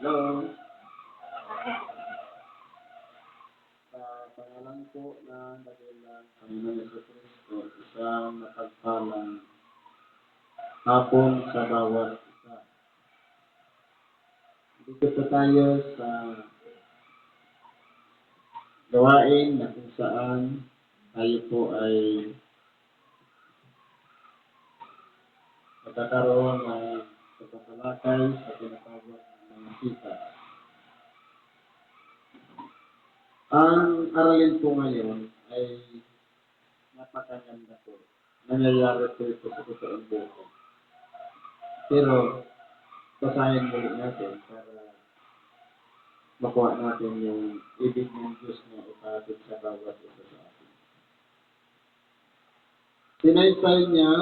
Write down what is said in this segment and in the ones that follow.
Hello? Sa pangalan po ng dakilang Panginoon Yeso Cristo, isang napagpalang hapon sa bawat isa. Dito po tayo sa gawain na kung saan tayo po ay magkakaroon ng pagkakalakay sa tinatawag Ang aralin po ngayon ay napakaganda po. Nangyayari po ito sa totoong buhay. Pero, basahin muli natin para makuha natin yung ibig ng Diyos na ipatid sa bawat isa sa atin. Sinaysay niya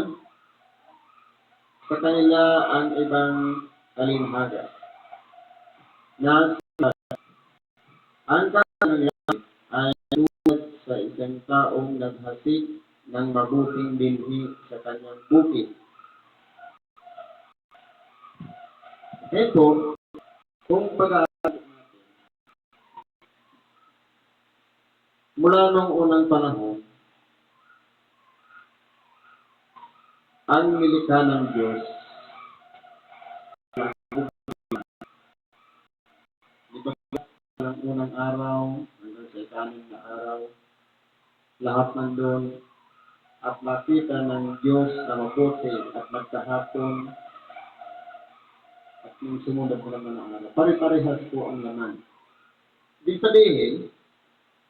sa kanila ang ibang kalinhaga. Na ang kanilang ay tulad sa isang taong naghasik ng mabuting binhi sa kanyang bukid. Ito, kung natin, mula nung unang panahon, ang nilikha ng Diyos ba ng unang araw hanggang sa ikanim na araw lahat nandun at nakita ng Diyos na mabuti at nagkahapon at yung sumunod mo naman ang araw. Pare-parehas po ang laman. Ibig sabihin,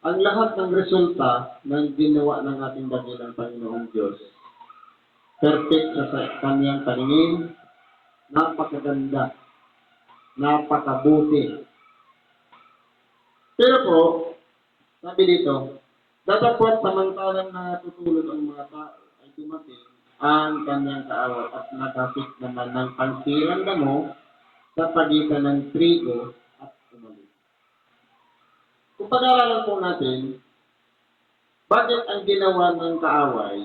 ang lahat ng resulta ng ginawa ng ating dakilang Panginoong Diyos perfect sa sa kanyang paningin, napakaganda, napakabuti. Pero po, sabi dito, datapot samantalang natutulog ang mga tao ay dumating ang kanyang kaawat at nakapit naman ng pansirang damo sa pagitan ng trigo at umalis. Kung pag-aaralan po natin, bakit ang ginawa ng kaaway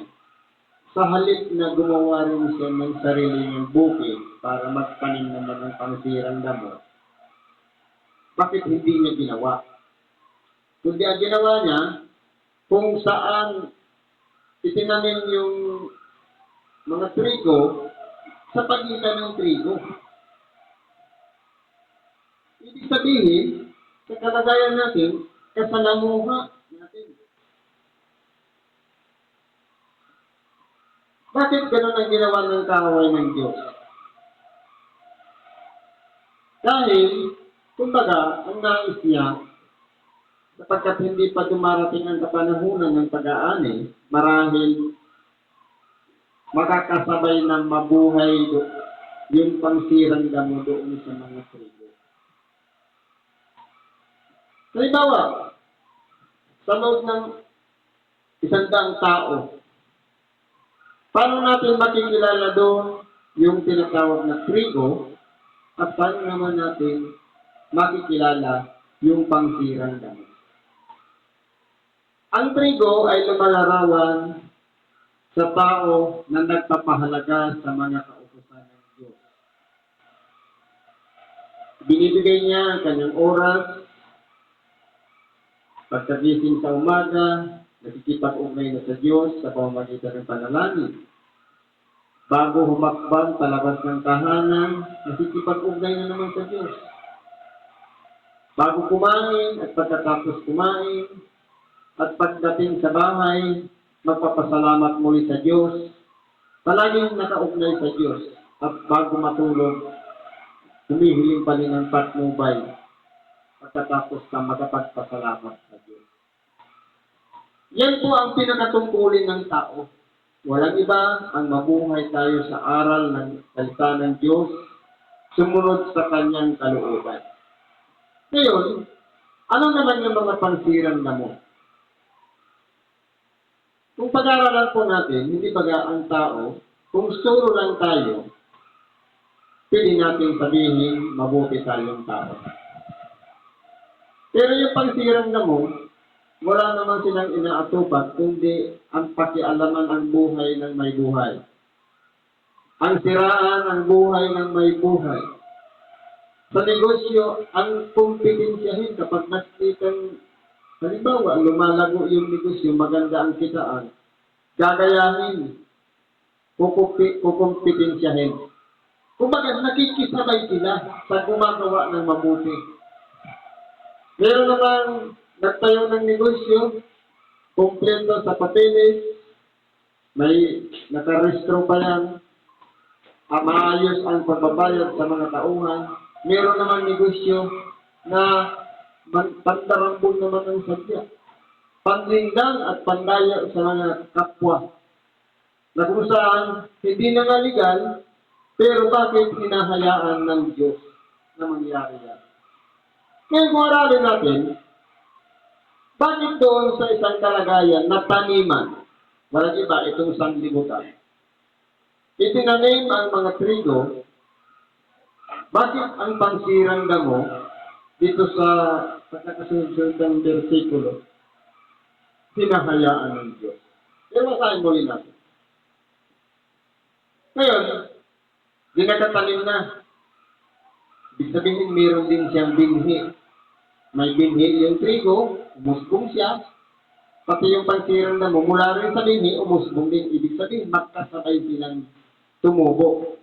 sa halip na gumawa rin siya ng sarili niyang bukid para magpanin naman ng pangsirang damo, bakit hindi niya ginawa? Kundi ang ginawa niya, kung saan itinanim yung mga trigo sa pagitan ng trigo. Ibig sabihin, sa kalagayan natin, kasalamuha natin. Bakit ganun ang ginawa ng kaaway ng Diyos? Dahil, kumbaga, ang nais niya, sapagkat hindi pa dumarating ang kapanahunan ng pag-aani, marahil makakasabay ng mabuhay do- yung pangsirang damo doon sa mga trigo. Halimbawa, sa loob ng isang daang tao, Paano natin makikilala doon yung tinatawag na trigo at paano naman natin makikilala yung pangsirang damo? Ang trigo ay lumalarawan sa tao na nagpapahalaga sa mga kautusan ng Diyos. Binibigay niya ang kanyang oras, pagkagising sa umaga, nakikipag-ugay na sa Diyos sa pamamagitan ng panalangin. Bago humakbang palabas ng tahanan, nakikipag-ugay na naman sa Diyos. Bago kumain at pagkatapos kumain, at pagdating sa bahay, magpapasalamat muli sa Diyos. Palaging nakaugnay sa Diyos. At bago matulog, humihiling pa rin ng patnubay pagkatapos na magpapasalamat sa Diyos. Yan po ang pinakatungkulin ng tao. Walang iba ang mabuhay tayo sa aral ng salita ng Diyos, sumunod sa kanyang kalooban. Ngayon, ano naman yung mga pansirang damo? Kung pag-aaralan po natin, hindi baga ang tao, kung suro lang tayo, pwede natin sabihin mabuti tayong tao. Pero yung pansirang damo, wala naman silang inaatupat kundi ang pakialaman ang buhay ng may buhay. Ang siraan ang buhay ng may buhay. sa negosyo ang kompetensyahin kapag nakikitang halimbawa lumalago yung negosyo, maganda ang kitaan, gagayahin, kukumpi, kukumpetensyahin. Kumbaga, nakikisabay sila sa gumagawa ng mabuti. Meron namang nagtayo ng negosyo, kumpleto sa papeles, may nakarestro pa yan, ah, maayos ang pagbabayad sa mga tauhan. Meron naman negosyo na pandarambol naman ang sadya. Panlingdang at pandaya sa mga kapwa. Na kung saan, hindi na nga legal, pero bakit hinahayaan ng Diyos na mangyari yan? Ngayon kung aralin natin, bakit doon sa isang kalagayan na taniman, walang iba, itong sanglibutan, itinanim ang mga trigo, bakit ang pansirang damo dito sa pagkakasunod ng versikulo, hinahayaan ng Diyos? Pero masahin muli natin. Ngayon, di nakatanim na. Ibig sabihin, meron din siyang binhi. May binhi yung trigo, umusbong siya. Pati yung pansirang damo, mula rin sa binhi, umusbong din. Ibig sabihin, magkasabay silang tumubo.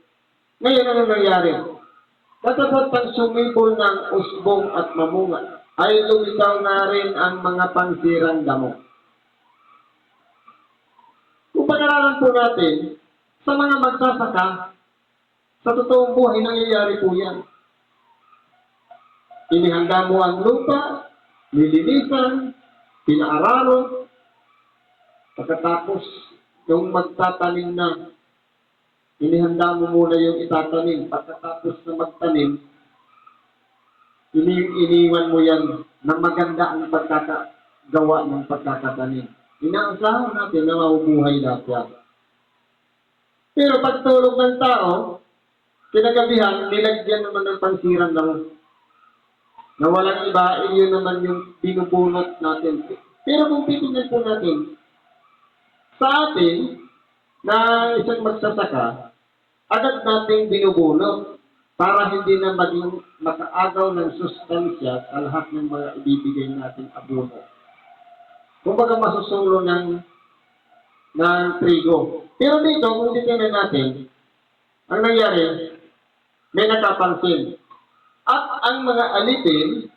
Ngayon, ano nangyari? Datapot pang sumibol ng usbong at mamunga, ay lumitaw na rin ang mga pansirang damo. Kung pag-aralan po natin, sa mga magsasaka, sa totoong buhay, nangyayari po yan. Inihanda mo ang lupa, nilinisan, pinaararo, pagkatapos yung magtatanim na, inihanda mo muna yung itatanim. Pagkatapos na magtanim, ini iniwan mo yan na maganda ang pagkakagawa ng pagkakatanim. Inaasahan natin na mabubuhay lahat yan. Pero pagtulog ng tao, kinagabihan, nilagyan naman ng pansirang lang. Na walang iba, iyon naman yung binubunot natin. Pero kung titignan po natin, sa atin, na isang magsasaka, agad nating binubunot para hindi na maging makaagaw ng sustansya sa lahat ng mga ibibigay nating abono. Kumbaga masusulo ng ng trigo. Pero dito, kung titingnan natin, ang nangyari, may nakapansin. At ang mga alipin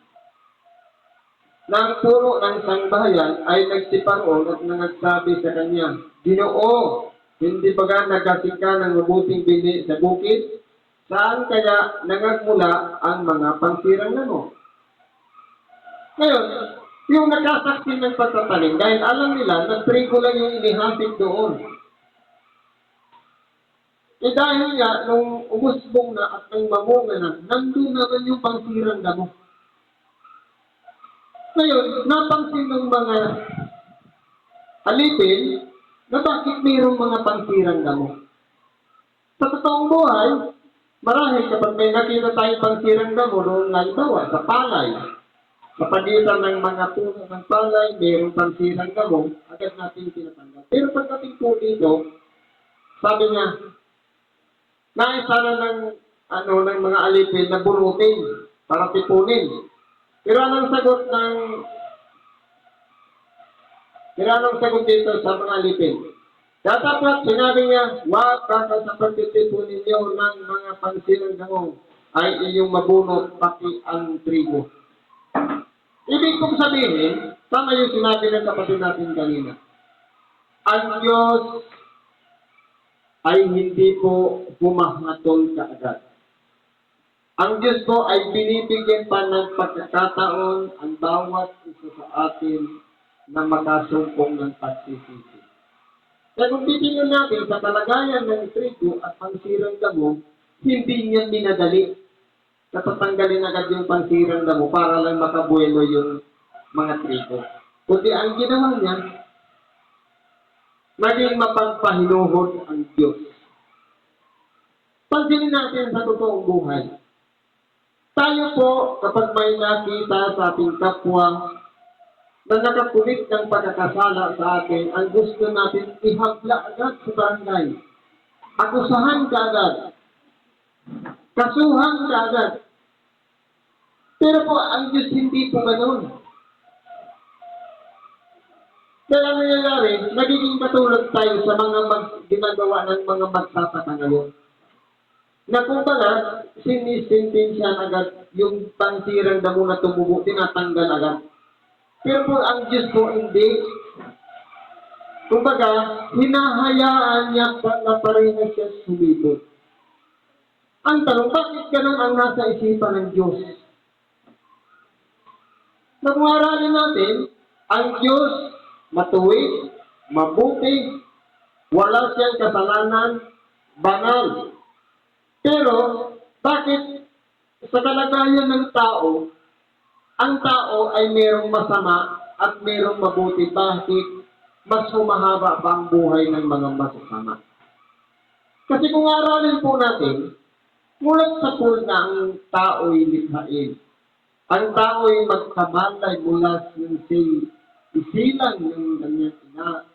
ng puno ng sangbahayan ay nagsiparoon at nagsabi sa kanya, Ginoo, hindi ba ka nagasing ka ng mabuting bini sa bukid? Saan kaya nangagmula ang mga pansirang namo? Ngayon, yung nakasaksi ng pagtatanim, dahil alam nila na trigo lang yung inihasik doon. Eh dahil nga, nung umusbong na at nang mamunga na, nandun naman yung pansirang damo. Ngayon, napansin ng mga alipin na bakit mayroong mga pansirang damo. Sa totoong buhay, marahil kapag may nakita tayong pansirang damo, noong halimbawa sa palay, sa pagitan ng mga puno ng palay, mayroong pansirang damo, agad natin tinatanggal. Pero pagdating po dito, sabi niya, nais sana ng, ano, ng mga alipin na bunutin para tipunin. Pero anong sagot ng anong sagot dito sa mga alipin? Datapot, sinabi niya, wag baka sa pagtitipon ninyo ng mga pansilang damo ay iyong mabunot pati ang trigo. Ibig kong sabihin, tama yung sinabi ng kapatid natin kanina. Ang Diyos ay hindi po humahatol kaagad. Ang Diyos po ay binibigyan pa ng pagkakataon ang bawat isa sa atin na makasumpong ng pagsisisi. Kaya kung titingnan natin sa kalagayan ng trigo at pansirang damo, hindi niya minadali. Natatanggalin agad yung pansirang damo para lang makabuelo yung mga trigo. Kundi ang ginawa niya, naging mapagpahinuhod ang Diyos. Pansinin natin sa totoong buhay. Tayo po, kapag may nakita sa ating kapwa na nakakulit ng pagkakasala sa atin, ang gusto natin ihabla agad sa barangay. Akusahan ka agad. Kasuhan ka agad. Pero po, ang Diyos hindi po ganun. Kaya ang nangyayari, nagiging katulad tayo sa mga mag, ginagawa ng mga magsasaka ngayon. Na kumbaga, sinisintensya agad yung pansirang damo na tumubo, tinatanggal agad. Pero po, ang Diyos po hindi. Kumbaga, hinahayaan niya pa na parehas siya sumibot. Ang tanong, bakit ganun ang nasa isipan ng Diyos? Nag-uaralin natin, ang Diyos matuwid, mabuti, wala siyang kasalanan, banal. Pero, bakit sa kalagayan ng tao, ang tao ay mayroong masama at mayroong mabuti. Bakit mas humahaba pa ang buhay ng mga masasama? Kasi kung aralin po natin, mulat sa pool na ang tao'y likhain. Ang tao'y magkamalay mula sa si isilang ng kanyang ina.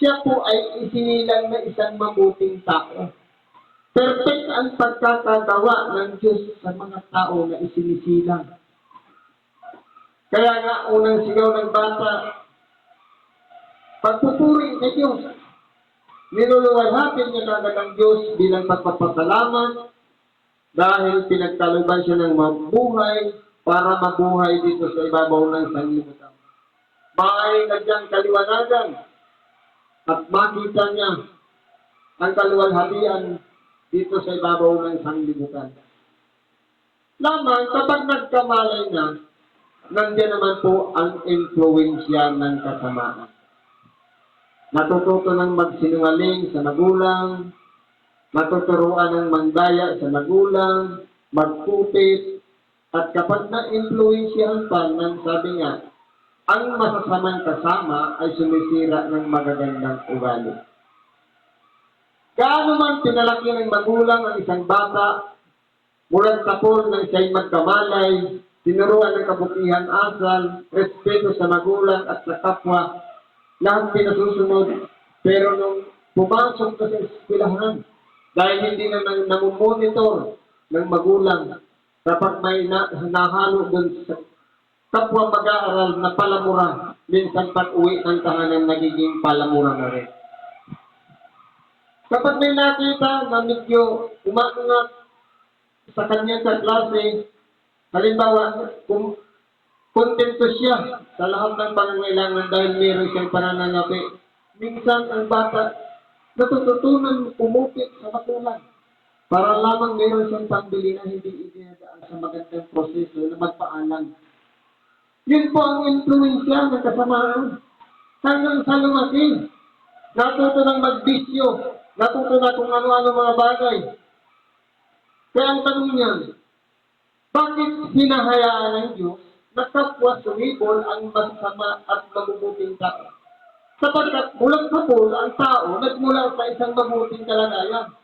Siya po ay isinilang na isang mabuting tao. Perfect ang pagkakagawa ng Diyos sa mga tao na isinisilang. Kaya nga, unang sigaw ng bata, pagpupuri sa Diyos. Niluluwalhatin niya kagad ang Diyos bilang pagpapasalamat dahil pinagtaluban siya ng mabuhay para mabuhay dito sa ibabaw ng sanglibutan. May nadyang kaliwanagan at makita niya ang kaluwalhatian dito sa ibabaw ng sanglibutan. Lamang kapag nagkamalay na, nandiyan naman po ang influensya ng kasamaan. Natututo ng magsinungaling sa magulang, matuturuan ng mandaya sa magulang, magkupit, at kapag na-influensyahan pa ng sabi nga, ang masasamang kasama ay sumisira ng magagandang ugali. Gaano man pinalaki ng magulang ang isang bata, mula sa pool ng siya'y magkamalay, tinuruan ng kabutihan asal, respeto sa magulang at sa kapwa, lahat pinasusunod. Pero nung pumasok ka sa eskwelahan, dahil hindi na nang namumonitor ng magulang, kapag may na, nahalo doon sa kapwa mag-aaral na palamura, minsan pag uwi ng tahanan nagiging palamura na rin. Kapag may nakita na medyo umaangat sa kanyang kaklase, halimbawa, kung kontento siya sa lahat ng pangangailangan dahil meron siyang pananalapi, minsan ang bata natututunan pumupit sa magulang para lamang meron siyang pambili na hindi idinadaan sa magandang proseso na magpaalam. Yun po ang influensya ng kasamaan. Hanggang sa lumaki, natuto ng magbisyo, natuto na kung ano-ano mga bagay. Kaya ang tanong niyan, bakit hinahayaan ng Diyos na kapwa sumibol ang masama at mabubuting tao? Sapagkat mula sa pool, ang tao nagmula sa isang mabuting kalagayan.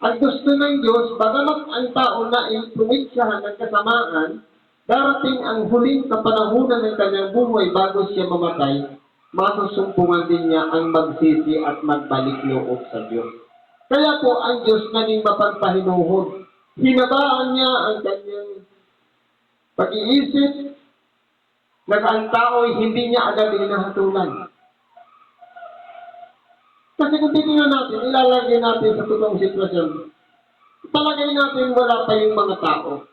Ang gusto ng Diyos, bagamat ang tao na influensyahan ng kasamaan, darating ang huling kapanahunan ng kanyang buhay bago siya mamatay, masusumpungan din niya ang magsisi at magbalik loob sa Diyos. Kaya po ang Diyos naging mapagpahinuhod. Hinabaan niya ang kanyang pag-iisip na ang tao ay hindi niya agad hinahatulan. Kasi kung titingnan natin, ilalagay natin sa totoong sitwasyon, palagay natin wala pa yung mga tao.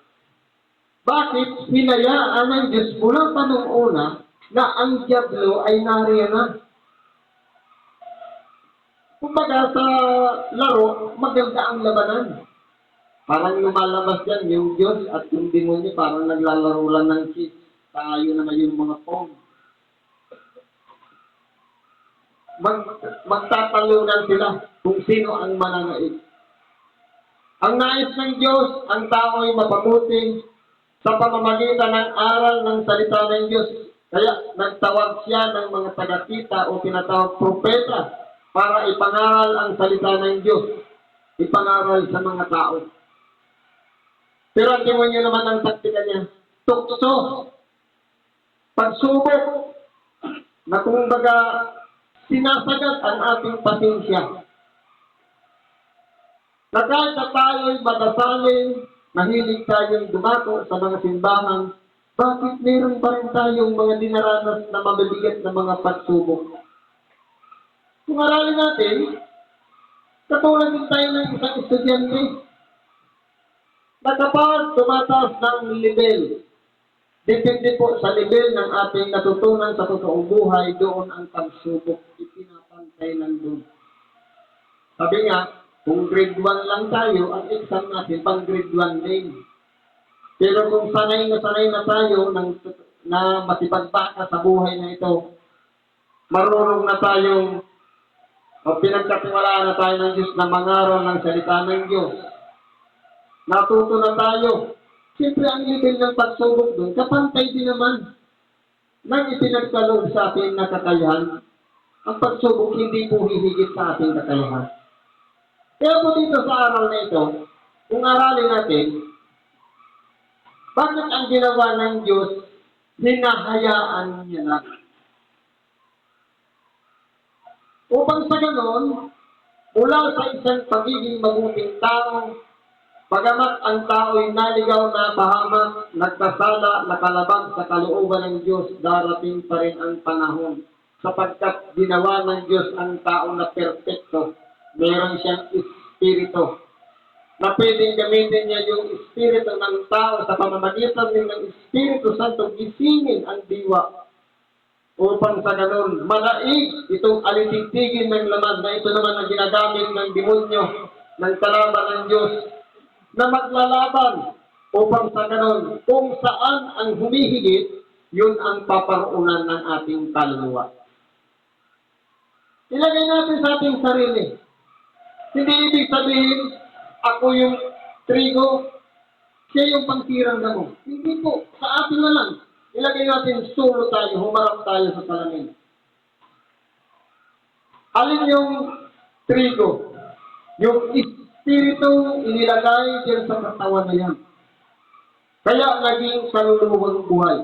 Bakit hinayaan ng Diyos mula pa nung una na ang Diablo ay nariyan na? Kumbaga sa laro, maganda ang labanan. Parang lumalabas yan yung Diyos at yung demonyo parang naglalaro lang ng kids. Tayo naman yung mga phone. Mag, magtatalunan sila kung sino ang mananait. Ang nais ng Diyos, ang tao ay mapabuti sa pamamagitan ng aral ng salita ng Diyos. Kaya nagtawag siya ng mga taga-kita o tinatawag propeta para ipangaral ang salita ng Diyos. Ipangaral sa mga tao. Pero ang demonyo naman ang taktika niya. Tukso. Pagsubok. Na kumbaga, sinasagad ang ating pasensya. Na kahit na tayo'y madasalin, mahilig tayong dumako sa mga simbahan, bakit meron pa rin tayong mga dinaranas na mabibigat na mga pagsubok? Kung aralin natin, katulad din tayo ng isang estudyante, na kapag tumataas ng level, depende po sa level ng ating natutunan sa totoong buhay, doon ang pagsubok ipinapantay ng doon. Sabi nga, kung grade 1 lang tayo, ang exam natin pang grade 1 din. Pero kung sanay na sanay na tayo ng, na masipagbaka sa buhay na ito, marunong na tayong o pinagkatiwalaan na tayo ng Diyos na mangaral ng salita ng Diyos. Natuto na tayo. Siyempre, ang level ng pagsubok doon, kapantay din naman ng ipinagkaloob sa atin na kakayahan. Ang pagsubok hindi po hihigit sa ating kakayahan. Kaya po dito sa araw na ito, kung aralin natin, bakit ang ginawa ng Diyos, hinahayaan niya lang? Upang sa ganon, mula sa isang pagiging mabuting tao, bagamat ang tao'y naligaw na pahamak, nagkasala, nakalabag sa kalooban ng Diyos, darating pa rin ang panahon. Sapagkat ginawa ng Diyos ang tao na perpekto. Meron siyang espiritu. Na pwedeng gamitin niya yung espiritu ng tao sa pamamagitan ng Espiritu Santo gisingin ang diwa. Upang sa ganun malaig itong alitigtigin ng laman na ito naman ang ginagamit ng demonyo ng kalaban ng Diyos na maglalaban upang sa ganun kung saan ang humihigit yun ang paparuunan ng ating kaluluwa. Ilagay natin sa ating sarili. Hindi ibig sabihin, ako yung trigo, siya yung pangtirang damo. Hindi po, sa atin na lang. Ilagay natin solo tayo, humarap tayo sa salamin. Alin yung trigo? Yung espiritu inilagay dyan sa katawan na yan. Kaya naging kaluluwang buhay.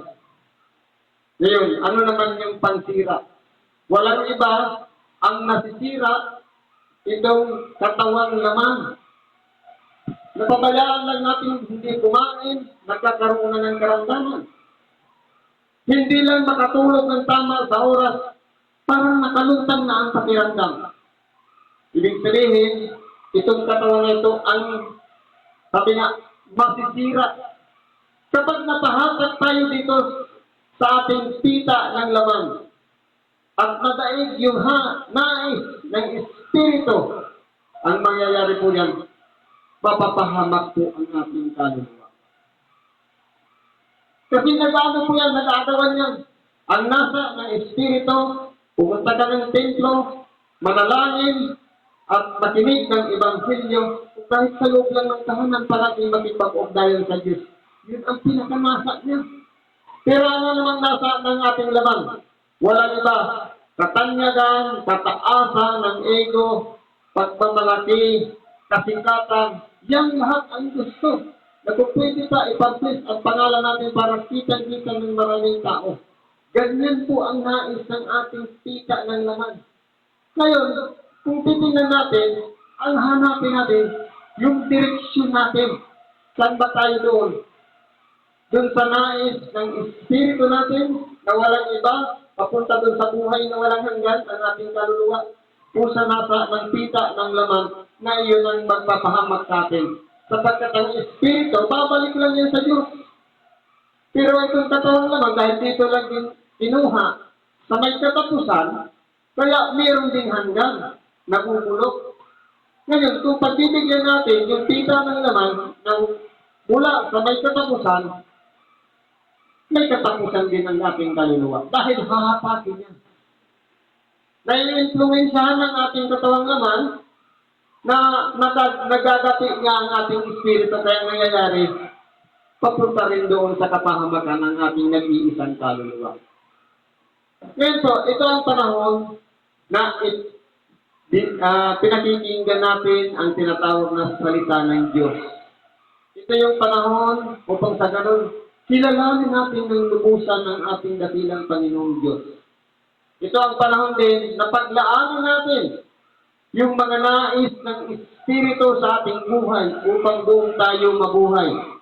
Ngayon, ano naman yung pansira? Walang iba ang nasisira itong katawan naman. Napabayaan lang natin hindi kumain, nagkakaroon na ng karamdaman. Hindi lang makatulog ng tama sa oras, parang nakalutang na ang pakiramdam. Ibig sabihin, itong katawan na ito ang, sabi nga, masisira. Kapag napahatak tayo dito sa ating pita ng laman, at nadaig yung ha, nais ng Espiritu, ang mangyayari po yan, mapapahamak po ang ating kaluluwa. Kasi nag-ano po yan, nag-aagawan yan. Ang nasa ng Espiritu, pumunta ka ng templo, manalangin, at makinig ng Ebanghelyo, kahit sa loob lang ng tahanan, parang makipag-ugnayan sa Diyos. Yun ang pinakamasa niya. Pero ano namang nasa ng ating laman? Walang iba. Katanyagan, kataasan ng ego, pagmamalaki, kasikatan, yan lahat ang gusto. Na pa ipasis ang pangalan natin para kitang-kita ng maraming tao. Ganyan po ang nais ng ating pita ng laman. Ngayon, kung titingnan natin, ang hanapin natin, yung direksyon natin. Saan ba tayo doon? Doon sa nais ng espiritu natin na walang iba, papunta doon sa buhay na walang hanggan ang ating kaluluwa. O sa nasa ng pita ng laman na iyon ang magpapahamak sa atin. Sapagkat ang espiritu, babalik lang yan sa Diyos. Pero itong katawan naman, dahil dito lang din kinuha sa may katapusan, kaya mayroon ding hanggan, nabubulok. Ngayon, kung pagbibigyan natin yung pita ng laman ng mula sa may katapusan, may katapusan din ang ating kaluluwa. Dahil hahapakin yan. Nai-influensyahan ng ating katawang laman na nag nagagati nga ang ating espiritu kaya nangyayari papunta rin doon sa kapahamakan ng ating nag-iisang kaluluwa. Ngayon po, ito ang panahon na di, ah, pinakikinggan natin ang tinatawag na salita ng Diyos. Ito yung panahon upang sa ganun, kilalanin natin ng lubusan ng ating dakilang Panginoong Diyos. Ito ang panahon din na paglaanan natin yung mga nais ng Espiritu sa ating buhay upang doon tayo mabuhay.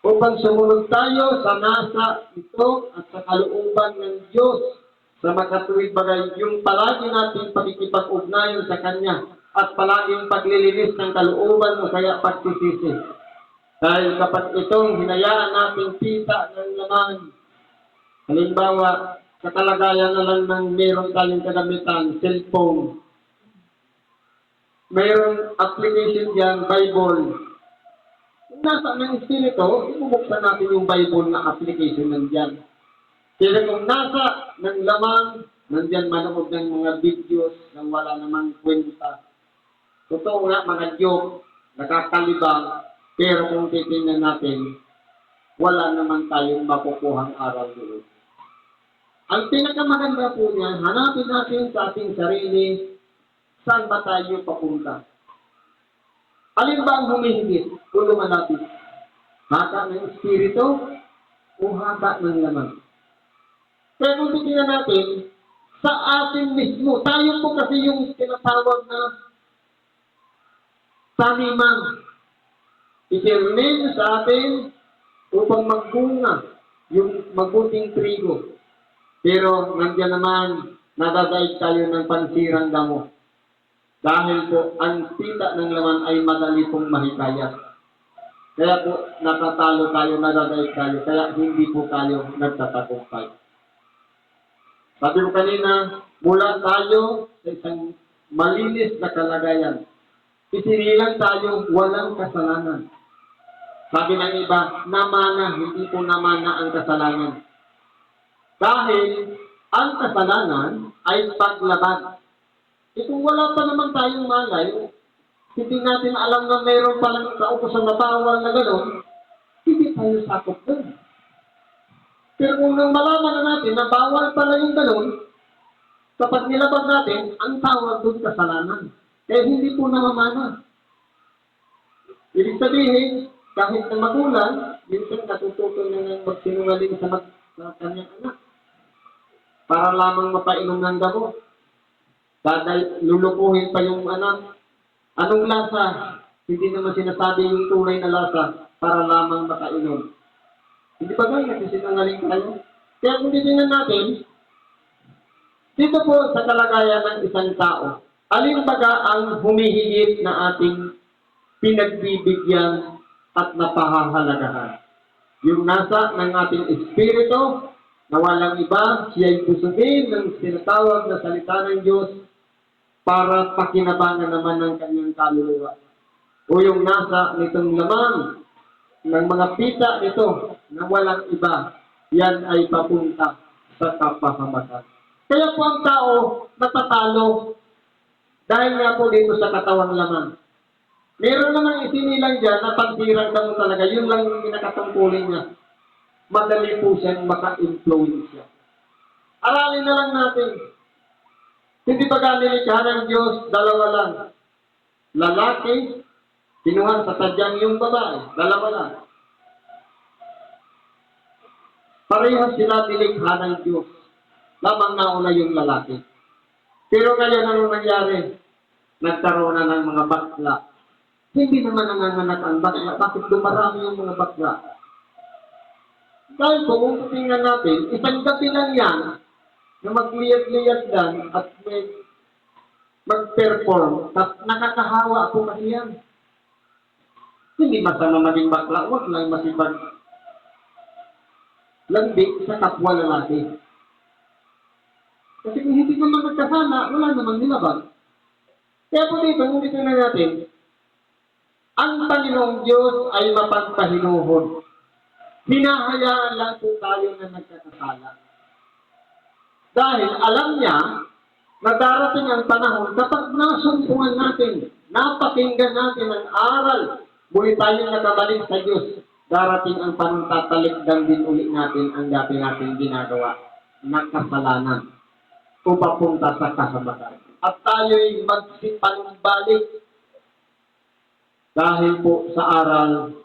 Upang sumunod tayo sa nasa ito at sa kalooban ng Diyos sa makatuwid bagay yung palagi nating pakikipag-ugnayan sa Kanya at palaging paglilinis ng kalooban o kaya pagsisisi. Dahil kapag itong hinayaan nating kita ng laman, halimbawa, sa kalagayan na lang ng meron tayong kagamitan, cellphone, mayroong application dyan, Bible. Kung nasa ng Espiritu, ibubuksan natin yung Bible na application nandyan. Pero kung nasa ng lamang, nandyan manood ng mga videos na wala namang kwenta. Totoo nga, mga joke, nakakalibang, pero kung titingnan natin, wala naman tayong makukuhang aral doon. Ang pinakamaganda po niya, hanapin natin sa ating sarili, saan ba tayo papunta? Alin ba ang humihigit? Tulungan natin. Hata ng espiritu o hata ng laman? Pero kung titingnan natin, sa atin mismo, tayo po kasi yung tinatawag na taniman. Itirmin sa atin upang magbunga yung mabuting trigo. Pero nandiyan naman, nadadaig tayo ng pansirang damo. Dahil po, ang tita ng laman ay madali pong mahikayat. Kaya po, natatalo tayo, nadadaig tayo, kaya hindi po tayo nagtatagumpay. Sabi ko kanina, mula tayo sa isang malinis na kalagayan. Isinilang tayo walang kasalanan. Sabi ng iba, namana, hindi po namana ang kasalanan. Dahil ang kasalanan ay paglaban. E kung wala pa naman tayong malay, hindi natin alam na mayroon palang kautosan na bawal na gano'n, hindi tayo sakop doon. Pero kung nang malaman na natin na bawal pala yung gano'n, kapag nilabag natin, ang tawag doon kasalanan. Kaya hindi po namamana. Ibig sabihin, kahit na magulang, minsan natututo na ng magsinungaling sa, mag, sa kanyang anak. Para lamang mapainom ng gamot. Daday, lulukuhin pa yung anak. Anong lasa? Hindi naman sinasabi yung tunay na lasa para lamang makainom. Hindi ba ganyan kasi sinungaling tayo? Kaya kung titingnan natin, dito po sa kalagayan ng isang tao, alin baga ang humihigit na ating pinagbibigyan at napahahalagahan? Yung nasa ng ating espiritu, na walang iba, siya'y busugin ng sinatawag na salita ng Diyos para pakinabangan naman ng kanyang kaluluwa. O yung nasa nitong laman ng mga pita nito na walang iba, yan ay papunta sa kapahamakan. Kaya po ang tao natatalo dahil nga po dito sa katawang laman. Meron namang isinilang dyan na pansirang damo talaga, yun lang yung pinakatungkulin niya. Madali po siyang maka-influence siya. Aralin na lang natin. Hindi ba ganilikha ng Diyos, dalawa lang. Lalaki, kinuha sa tadyang yung babae, dalawa lang. Pareho sila nilikha ng Diyos. Lamang nauna yung lalaki. Pero ngayon ano nangyari? Nagkaroon na ng mga bakla. Hindi naman nanganganak ang bakla. Bakit dumarami yung mga bakla? Dahil kung tingnan natin, isang gabi lang yan na magliyad-liyad lang at may mag-perform, at nakakahawa po kasi yan. Hindi masama maging bakla, huwag lang masibag landi sa kapwa lalaki. Kasi kung hindi naman nagkasama, wala namang nilabag. Kaya po dito, kung dito na natin, ang Panginoong Diyos ay mapagpahinuhod. Hinahayaan lang po tayo na nagkakasala. Dahil alam niya na darating ang panahon kapag nasumpungan natin, napakinggan natin ang aral, muli tayong nakabalik sa Diyos, darating ang panahon tatalikdan din ulit natin ang dati natin ginagawa na kasalanan o papunta sa kasabakan. At tayo'y magsipanumbalik dahil po sa aral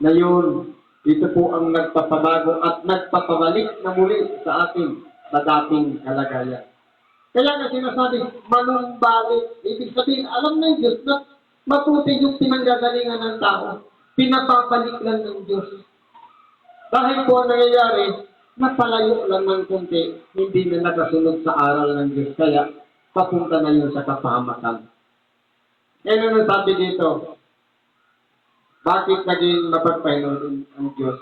na yun, ito po ang nagpapabago at nagpapabalik na muli sa atin sa dating kalagayan. Kaya nga sinasabi, manumbalik. Ibig sabihin, alam ng Diyos na maputi yung pinanggagalingan ng tao. Pinapabalik lang ng Diyos. Dahil po ang nangyayari, napalayo lang ng konti, hindi na nakasunod sa aral ng Diyos. Kaya, papunta na yun sa kapahamakan. Yan ang sabi dito. Bakit naging mapagpahinod ang Diyos?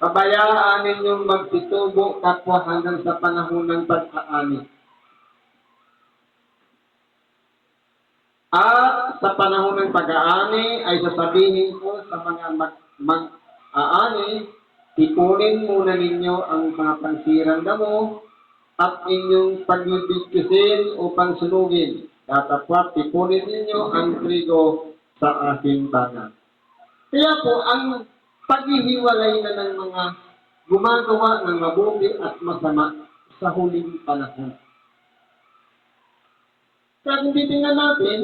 Pabayaan ninyong magsitubo kapwa hanggang sa panahon ng pag-aani. At sa panahon ng pag-aani ay sasabihin ko sa mga mag- mag-aani, ipunin muna ninyo ang mga pansirang damo at inyong pagbibigkisin o pansunugin. Datapwat, ipunin ninyo ang trigo sa aking banal. Kaya po, ang paghihiwalay na ng mga gumagawa ng mabuti at masama sa huling panahon. Kaya kung titingnan natin,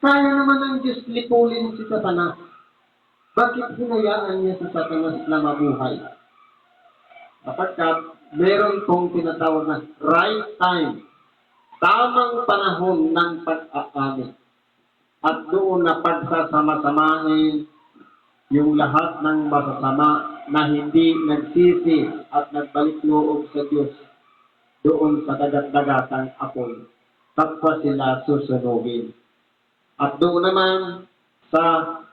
kaya naman ng Diyos lipulin si Satanas. Bakit hinayaan niya si Satanas na mabuhay? Sapagkat meron pong tinatawag na right time, tamang panahon ng pag-aani. At doon na pagsasama-samahin yung lahat ng masasama na hindi nagsisi at nagbalik loob sa Diyos doon sa dagat-dagatang apoy. Tapos sila susunugin. At doon naman sa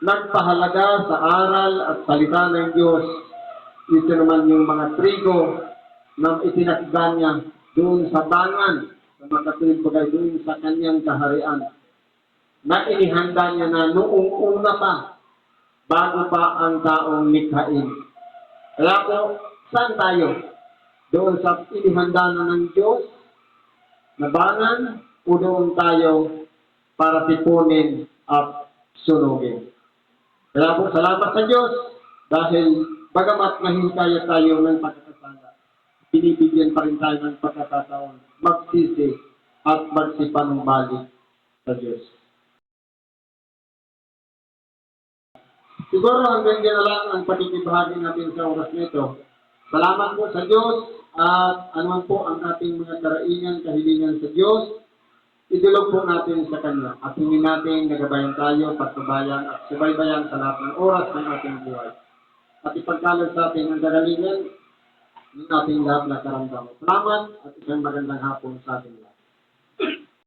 nagpahalaga sa aral at salita ng Diyos, ito naman yung mga trigo na itinakda niya doon sa bangan, sa makatuwid bagay doon sa kanyang kaharian, na inihanda niya na noong una pa, bago pa ang taong likhain. Kaya po, saan tayo? Doon sa inihanda na ng Diyos, na bangan, o doon tayo para tipunin at sunugin. Kaya po, salamat sa Diyos dahil bagamat nahinkaya tayo ng pagkakasala, binibigyan pa rin tayo ng pagkakataon magsisi at magsipanumbalik sa Diyos. Siguro hanggang dyan lang ang pakikibahagi natin sa oras nito. Salamat po sa Diyos at anuman po ang ating mga karaingan, kahilingan sa Diyos, idulog po natin sa Kanya at hingin natin nagabayan tayo, pagkabayan at subaybayan sa lahat ng oras ng ating buhay. At ipagkalog sa atin ang kagalingan ng ating lahat na karamdaman. Salamat at isang magandang hapon sa ating